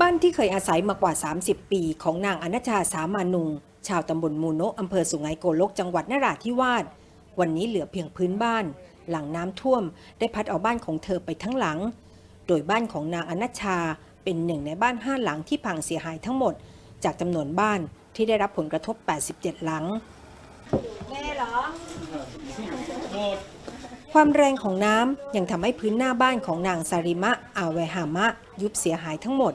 บ้านที่เคยอาศัยมากว่า 30 ปีของนางอนัชชาสามานุง ชาวตำบลมูโนะอำเภอสุไหงโกลกจังหวัดนราธิวาส วันนี้เหลือเพียงพื้นบ้าน หลังน้ำท่วม ได้พัดเอาบ้านของเธอไปทั้งหลัง โดยบ้านของนางอนัชชาเป็นหนึ่งในบ้านห้าหลังที่พังเสียหายทั้งหมด จากจำนวนบ้านที่ได้รับผลกระทบ 87 หลังความแรงของน้ำยังทำให้พื้นหน้าบ้านของนางซาริมะอาเวหามะ ยุบเสียหายทั้งหมด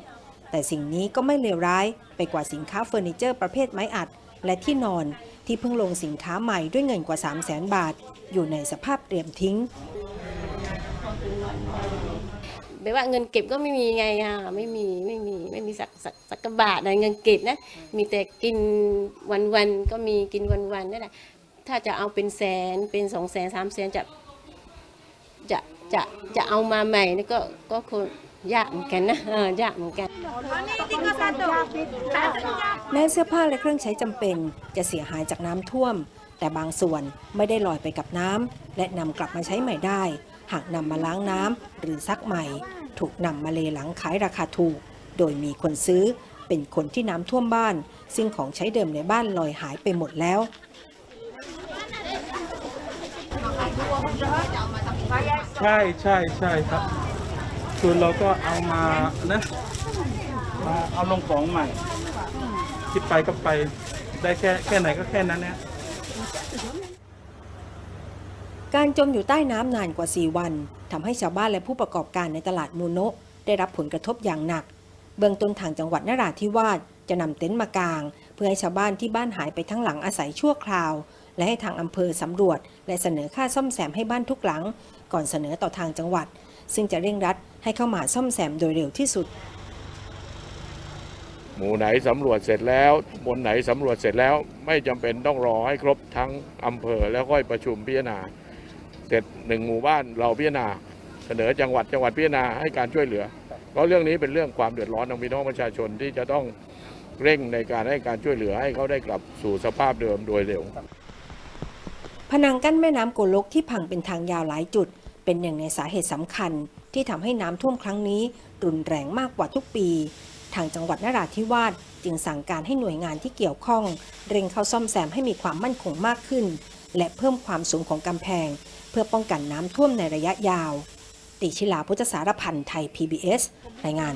แต่สิ่งนี้ก็ไม่เลวร้ายไปกว่าสินค้าเฟอร์นิเจอร์ประเภทไม้อัด และที่นอนที่เพิ่งลงสินค้าใหม่ด้วยเงินกว่า 3 0 0 0 0 0 บาท อยู่ในสภาพเตรียมทิ้งแบบว่าเงินเก็บก็ไม่มีไงอะไม่มีไม่มีไม่มีสักสักสักกบาทอะไรเงินเก็บนะ มีแต่กินวันวันๆก็มีกินวันวันๆนั่นแหละถ้าจะเอาเป็นแสนเป็นสองแสนสามแสนจะจะจะจะเอามาใหม่นี่ก็ก็คง ยากเหมือนกันนะเออยากเหมือนกันแม้เสื้อผ้าและเครื่องใช้จำเป็น จะเสียหายจากน้ำท่วม แต่บางส่วนไม่ได้ลอยไปกับน้ำและนำกลับมาใช้ใหม่ได้ หากนำมาล้างน้ำหรือซักใหม่ ถูกนำมาเลหลังขายราคาถูก โดยมีคนซื้อเป็นคนที่น้ำท่วมบ้าน ซึ่งของใช้เดิมในบ้านลอยหายไปหมดแล้วใช่ใช่ใช่ครับ คือเราก็เอามานะมาเอาลงของใหม่คิดไปก็ไปได้แค่แค่ไหนก็แค่นั้นเนี่ยการจมอยู่ใต้น้ำนานกว่า 4 วันทำให้ชาวบ้านและผู้ประกอบการในตลาดมูโนะได้รับผลกระทบอย่างหนัก เบื้องต้นทางจังหวัดนราธิวาสจะนำเต็นท์มากาง เพื่อให้ชาวบ้านที่บ้านหายไปทั้งหลังอาศัยชั่วคราว และให้ทางอำเภอสำรวจ และเสนอค่าซ่อมแซมให้บ้านทุกหลัง ก่อนเสนอต่อทางจังหวัด ซึ่งจะเร่งรัดให้เข้ามาซ่อมแซมโดยเร็วที่สุด หมู่ไหนสำรวจเสร็จแล้วบนไหนสำรวจเสร็จแล้วไม่จำเป็นต้องรอให้ครบทั้งอำเภอแล้วค่อยประชุมพิจารณา เสร็จหนึ่งหมู่บ้านเราพิจารณา เสนอจังหวัดจังหวัดพิจารณาให้การช่วยเหลือเพราะเรื่องนี้เป็นเรื่องความเดือดร้อนของพี่น้องประชาชนที่จะต้องเร่งในการให้การช่วยเหลือให้เขาได้กลับสู่สภาพเดิมโดยเร็ว พนังกั้นแม่น้ำโกลกที่พังเป็นทางยาวหลายจุด เป็นหนึ่งในสาเหตุสำคัญที่ทำให้น้ำท่วมครั้งนี้ รุนแรงมากกว่าทุกปี ทางจังหวัดนราธิวาสจึงสั่งการให้หน่วยงานที่เกี่ยวข้อง เร่งเข้าซ่อมแซมให้มีความมั่นคงมากขึ้น และเพิ่มความสูงของกำแพง เพื่อป้องกันน้ำท่วมในระยะยาว ติชิลาพุทธสารพันธ์ไทย PBS รายงาน